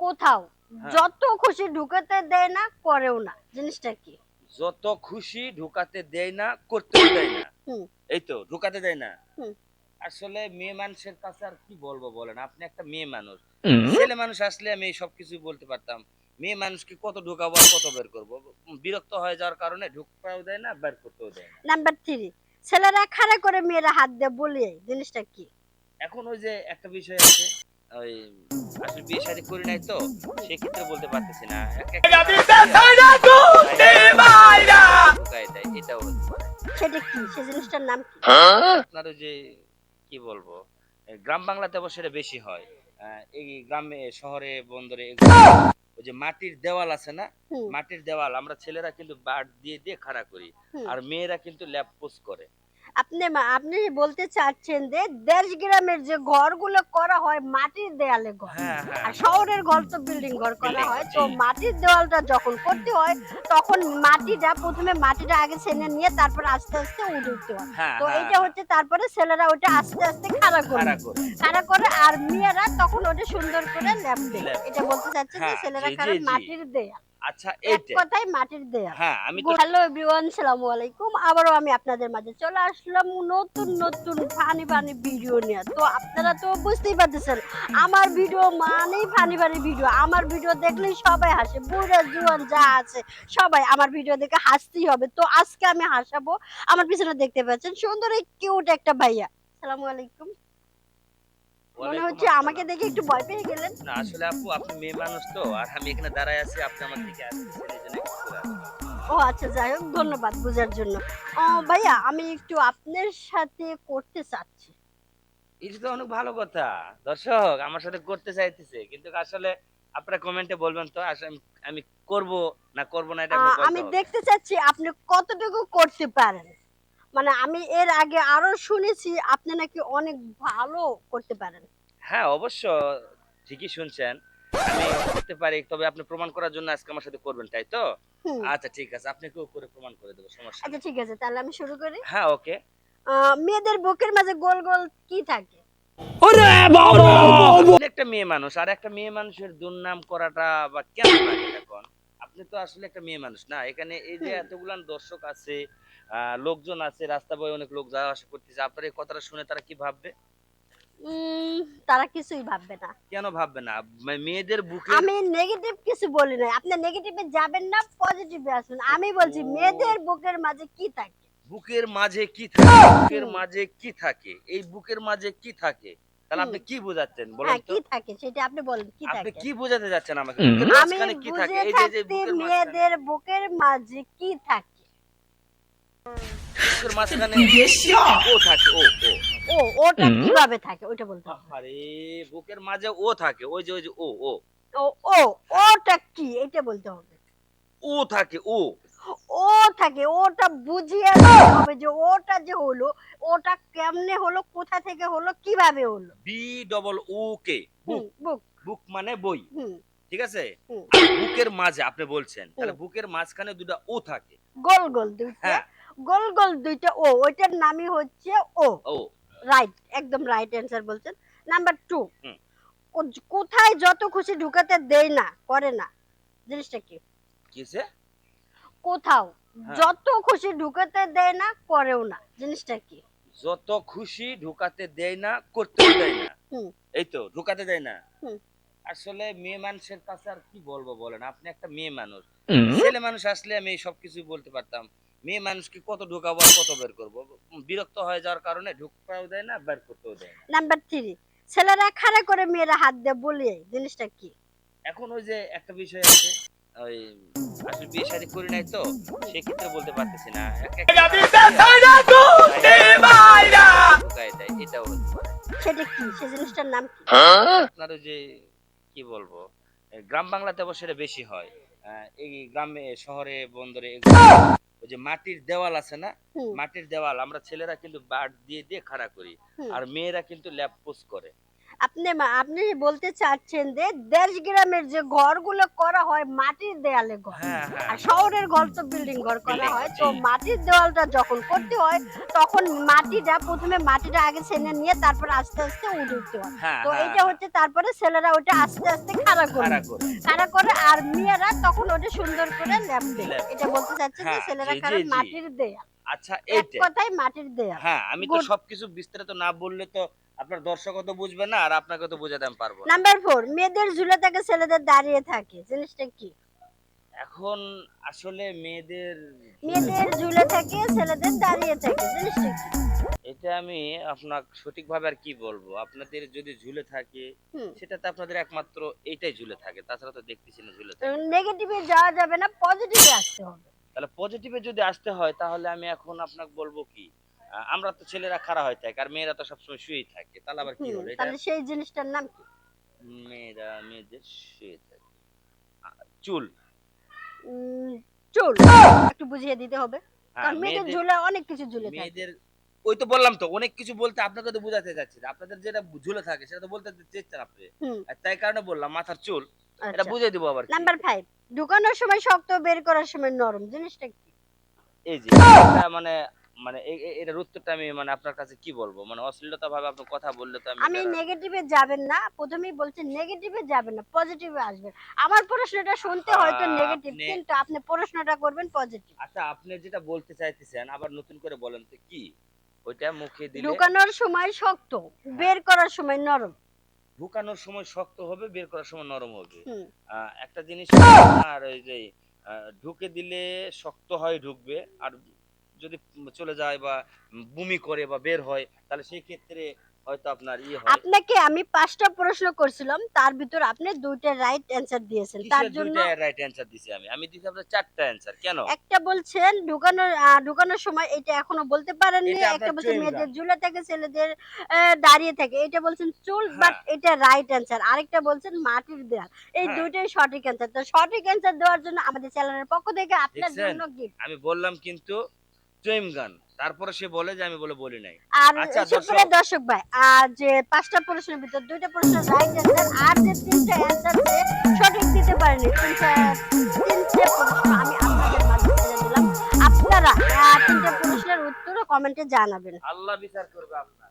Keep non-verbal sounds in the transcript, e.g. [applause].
কোথাও। হ্যাঁ। যত খুশি ঢুকাতে দেয় না করেও না। জিনিসটা কি? যত খুশি ঢুকাতে দেয় না করতেও দেয় না। [coughs] এই তো ঢুকাতে দেয় না। আসলে মেয়ে মানুষের কাছে আর কি বলব বলেন? আপনি একটা মেয়ে মানুষ। ছেলে মানুষ আসলে আমি সবকিছু বলতে পারতাম। মেয়ে মানুষকে কত ঢুকাবো আর কত বের করব? বিরক্ত হয়ে যাওয়ার কারণে ঢুকতেও দেয় না বের করতেও দেয় না। নাম্বার থ্রি ছেলেরা খাড়া করে মেয়েরা হাত দিয়ে বলিয়ে জিনিসটা কি? এখন ওই যে একটা বিষয় আছে। ওই আসলে বিয়ে শাদী করি নাই তো সেক্ষেত্রে বলতে পারতেছি না। এটাও সেটা কি? সে জিনিসটার নাম কি? আপনার যে কি বলব গ্রাম বাংলাতে অবশ্য এটা বেশি হয়। আহ, এই গ্রামে শহরে বন্দরে ওই যে মাটির দেওয়াল আছে না? মাটির দেওয়াল আমরা ছেলেরা কিন্তু বাট দিয়ে দিয়ে খাড়া করি। আর মেয়েরা কিন্তু ল্যাপ পোস্ট করে। আপনি আপনি বলতে চাচ্ছেন যে দেশ গ্রামের যে ঘরগুলো করা হয় মাটির দেয়ালে ঘর হ্যাঁ হ্যাঁ আর শহরের ঘর তো বিল্ডিং ঘর করা হয় তো মাটির দেওয়ালটা যখন করতে হয় তখন মাটিটা প্রথমে মাটিটা আগে ছেনে নিয়ে তারপর আস্তে আস্তে উঠতে হয়। হ্যাঁ তো হ্যাঁ, এটা হচ্ছে তারপরে ছেলেরা ওটা আস্তে আস্তে খাড়া করে খাড়া করে আর মেয়েরা তখন ওটা সুন্দর করে ল্যাপ দেয়। এটা বলতে চাচ্ছে যে হ্যাঁ, ছেলেরা জি। মাটির দেয়া আচ্ছা এক এইটাই কথায় মাটির দেয়া হ্যাঁ আমি তো হ্যালো এভরিওয়ান সালামু আলাইকুম। আবারও আমি আপনাদের মাঝে চলে আসলাম নতুন নতুন ফানি ফানি ভিডিও নিয়ে। তো আপনারা তো বুঝতেই পারতেছেন আমার ভিডিও মানেই ফানি ফানি ভিডিও আমার ভিডিও দেখলেই সবাই হাসে বুড়া জুয়ান যা আছে সবাই আমার ভিডিও দেখে হাসতেই হবে। তো আজকে আমি হাসাবো আমার পিছনে দেখতে পাচ্ছেন সুন্দর কিউট একটা ভাইয়া। সালামু আলাইকুম। মনে হচ্ছে আমাকে দেখে একটু ভয় পেয়ে গেলেন। না আসলে আপু আপনি মেয়ে মানুষ তো আর আমি এখানে দাঁড়ায় আছি আপনি আমার দিকে আসছেন এই জন্য। ও আচ্ছা যাই হোক ধন্যবাদ বোঝার জন্য। ভাইয়া আমি একটু আপনার সাথে করতে চাচ্ছি। এটা তো অনেক ভালো কথা। দর্শক আমার সাথে করতে চাইতেছে কিন্তু আসলে আপনারা কমেন্টে বলবেন তো আমি- করব না করব না এটা আমি দেখতে চাচ্ছি আপনি কতটুকু করতে পারেন। মানে আমি এর আগে আরও শুনেছি আপনি নাকি অনেক ভালো করতে পারেন। হ্যাঁ অবশ্য ঠিকই শুনছেন। আমি করতে পারি তবে আপনি প্রমাণ করার জন্য আজকে আমার সাথে করবেন তাই তো? আচ্ছা ঠিক আছে। আপনাকেও করে প্রমাণ করে দেবো সমস্যা আচ্ছা ঠিক আছে তাহলে আমি শুরু করি। হ্যাঁ ওকে। মেয়েদের বুকের মাঝে গোল গোল কি থাকে? আপনি একটা মেয়ে মানুষ আর একটা মেয়ে মানুষের দুর্নাম করাটা বা কেন লাগে এখন? আপনি তো আসলে একটা মেয়ে মানুষ না এখানে এই যে। এতগুলান দর্শক আছে লোকজন আছে রাস্তা বয়ে অনেক লোক যাওয়া আসা করতেছে। আপনার এই কথাটা শুনে তারা কি ভাববে? তারা কিছুই ভাববে না। কেন ভাববে না? মেয়েদের বুকে আমি নেগেটিভ কিছু বলি না আপনি নেগেটিভে যাবেন না পজিটিভে আসবেন আমি বলছি মেয়েদের বুকের মাঝে কি থাকে? বুকের মাঝে কি থাকে? বুকের মাঝে কি থাকে? এই বুকের মাঝে কি থাকে? তাহলে আপনি কি বোঝাচ্ছেন বলেন হ্যাঁ তো? কি থাকে? সেটা আপনি বলেন কি আপনি থাকে? কি বোঝাতে যাচ্ছেন আমাকে? আমি কি থাকে? এই যে মেয়েদের বুকের মাঝে কি থাকে মাঝখানে ও থাকে ও ও। ও ওটা কীভাবে থাকে? ওইটা বলতে। আরে বুকের মাঝে ও থাকে ওই যে ওই যে ও ও। ও ও ওটা কি? এটা বলতে হবে। ও থাকে ও। ও থাকে ওটা বুঝিয়ে হবে যে ওটা যে হলো ওটা কেমনে হলো কোথা থেকে হলো কীভাবে হলো। বি ডবল ও কে বুক। বুক। বুক মানে বই। হুম। ঠিক আছে? হুম। বুকের মাঝে আপনি বলছেন। তাহলে বুকের মাঝখানে দুটা ও থাকে। গোল গোল দুইটা হ্যাঁ। গোল গোল দুইটা ও ওইটার নামই হচ্ছে ও। ও। রাইট একদম রাইট অ্যান্সার বলছেন। নাম্বার টু কোথায় যত খুশি ঢুকাতে দেয় না করে না। জিনিসটা কি? কিসে? কোথাও। হ্যাঁ। যত খুশি ঢুকাতে দেয় না করেও না। জিনিসটা কি? যত খুশি ঢুকাতে দেয় না করতেও দেয় না। [coughs] এই তো ঢুকাতে দেয় না। আসলে মেয়ে মানুষের কাছে আর কি বলব বলেন? আপনি একটা মেয়ে মানুষ। ছেলে মানুষ আসলে আমি সবকিছু বলতে পারতাম। মেয়ে মানুষকে কত ঢুকাবো আর কত বের করব? বিরক্ত হয়ে যাওয়ার কারণে ঢুকতেও দেয় না বের করতেও দেয় না। নাম্বার থ্রি ছেলেরা খাড়া করে মেয়েরা হাত দিয়ে বলিয়ে জিনিসটা কি? এখন ওই যে একটা বিষয় আছে ওই আসলে বিয়ে শাদী করি নাই তো সেক্ষেত্রে বলতে পারতেছি না। এটাও সেটা কি? সে জিনিসটার নাম কি? আপনার ওই যে কি বলব গ্রাম বাংলাতে অবশ্য এটা বেশি হয়। এই গ্রামে শহরে বন্দরে ওই যে মাটির দেওয়াল আছে না মাটির দেওয়াল আমরা ছেলেরা কিন্তু বাট দিয়ে দিয়ে খাড়া করি। আর মেয়েরা কিন্তু ল্যাপ পোস্ট করে। আপনি আপনি বলতে চাচ্ছেন যে দেশ গ্রামের যে ঘরগুলো করা হয় মাটির দেয়ালে ঘর। হ্যাঁ হ্যাঁ আর শহরের ঘর তো বিল্ডিং ঘর করা হয়। তো মাটির দেওয়ালটা যখন করতে হয় তখন মাটিটা প্রথমে মাটিটা আগে ছেনে নিয়ে তারপর আস্তে আস্তে উঠতে হয়। হ্যাঁ তো হ্যাঁ, এটা হচ্ছে তারপরে ছেলেরা ওটা আস্তে আস্তে খাড়া করে খাড়া করে। আর মেয়েরা তখন ওটা সুন্দর করে লেপবে লেপবে। এটা বলতে চাচ্ছে যে হ্যাঁ, ছেলেরা কারণ। মাটির দেয়াল। আচ্ছা এক কথায় মাটির দেয়াল। হ্যাঁ আমি তো সবকিছু বিস্তারিত না বললে তো আপনার দর্শকও তো বুঝবে না আর আপনাকে তো বোঝাতে আমি পারব না। নাম্বার ফোর মেয়েদের ঝুলে থাকে ছেলেদের দাঁড়িয়ে থাকে জিনিসটা কি? এখন আসলে মেয়েদের মেয়েদের ঝুলে থাকে ছেলেদের দাঁড়িয়ে থাকে জিনিসটা কি? এটা আমি আপনাকে সঠিকভাবে আর কি বলব? আপনাদের যদি ঝুলে থাকে হুম। সেটাতে আপনাদের একমাত্র এইটাই ঝুলে থাকে তাছাড়া তো দেখতেছি না ঝুলে থাকে। নেগেটিভে যাওয়া যাবে না পজিটিভে আসতে হবে। তাহলে পজিটিভে যদি আসতে হয় তাহলে আমি এখন আপনাকে বলব কি? আমরা তো ছেলেরা খাড়া হয়ে থাকে আর মেয়েরা তো সবসময় শুয়েই থাকে। তাহলে আবার কি হলো? তাহলে সেই জিনিসটার নাম কি? মেয়েরা মেয়েদের শুয়ে থাকে। চুল। চুল। একটু বুঝিয়ে দিতে হবে। হ্যাঁ, কারণ মেয়েদের ঝুলে অনেক কিছু ঝুলে থাকে। মেয়েদের ওই তো বললাম তো অনেক কিছু বলতে আপনাকে তো বোঝাতে চাচ্ছি। আপনাদের যেটা ঝুলে থাকে সেটা তো বলতে চেষ্টেন আপনি। আর তাই কারণে বললাম মাথার চুল। এটা আচ্ছা। বুঝিয়ে দিব আবার। নাম্বার ফাইভ ঢুকানোর সময় শক্ত বের করার সময় নরম। জিনিসটা কি? এই যে মানে মানে এটার উত্তরটা আমি মানে আপনার কাছে কি বলব? মানে অশ্লীলতা ভাবে আপনি কথা বললে তো আমি নেগেটিভে যাবেন না। প্রথমেই বলছি নেগেটিভে যাবেন না পজিটিভে আসবেন। আমার প্রশ্নটা শুনতে হয়তো নেগেটিভ কিন্তু আপনি প্রশ্নটা করবেন পজিটিভ আচ্ছা আপনি যেটা বলতে চাইতেছেন আবার নতুন করে বলেন তো কি? ওইটা মুখে দিলে ঢুকানোর সময় শক্ত বের করার সময় নরম। ঢুকানোর সময় শক্ত হবে বের করার সময় নরম হবে। একটা জিনিস আর ওই যে ঢুকে দিলে শক্ত হয় ঢুকবে। আর যদি চলে যায় বা বমি করে বা বের হয় তাহলে সেই ক্ষেত্রে হয়তো আপনার ইয়ে হয়। আপনাকে আমি পাঁচটা প্রশ্ন করছিলাম তার ভিতর আপনি দুইটা রাইট অ্যান্সার দিয়েছেন তার জন্য দুইটা রাইট অ্যান্সার দিছি আমি? আমি দিছি আপনার চারটা অ্যান্সার কেন? একটা বলছেন ঢুকানোর ঢুকানোর সময় এটা এখনও বলতে পারেননি এটা আপনার একটা বলছেন মেয়েদের। ঝুলে থাকে ছেলেদের দাঁড়িয়ে থাকে এটা বলছেন চুল বাট হ্যাঁ। এটা রাইট অ্যান্সার আরেকটা বলছেন মাটির দেয়াল এই হ্যাঁ। দুইটাই সঠিক অ্যান্সার তো সঠিক অ্যান্সার দেওয়ার জন্য আমাদের চ্যানেলের পক্ষ থেকে আপনার জন্য গিফট আমি বললাম কিন্তু চুইম গান। তারপরে সে বলে যে আমি বলে বলি নাই। আর আচ্ছা, সুপ্রিয় দর্শক। ভাই আর যে পাঁচটা প্রশ্নের ভিতর দুইটা প্রশ্ন রাইট অ্যান্সার আর যে তিনটা অ্যান্সার সঠিক দিতে পারেনি। তিনটা তিনটে প্রশ্ন আমি আপনাদের মাঝে দিলাম আপনারা তিনটে প্রশ্নের উত্তর কমেন্টে জানাবেন। আল্লাহ বিচার করবে আপনার।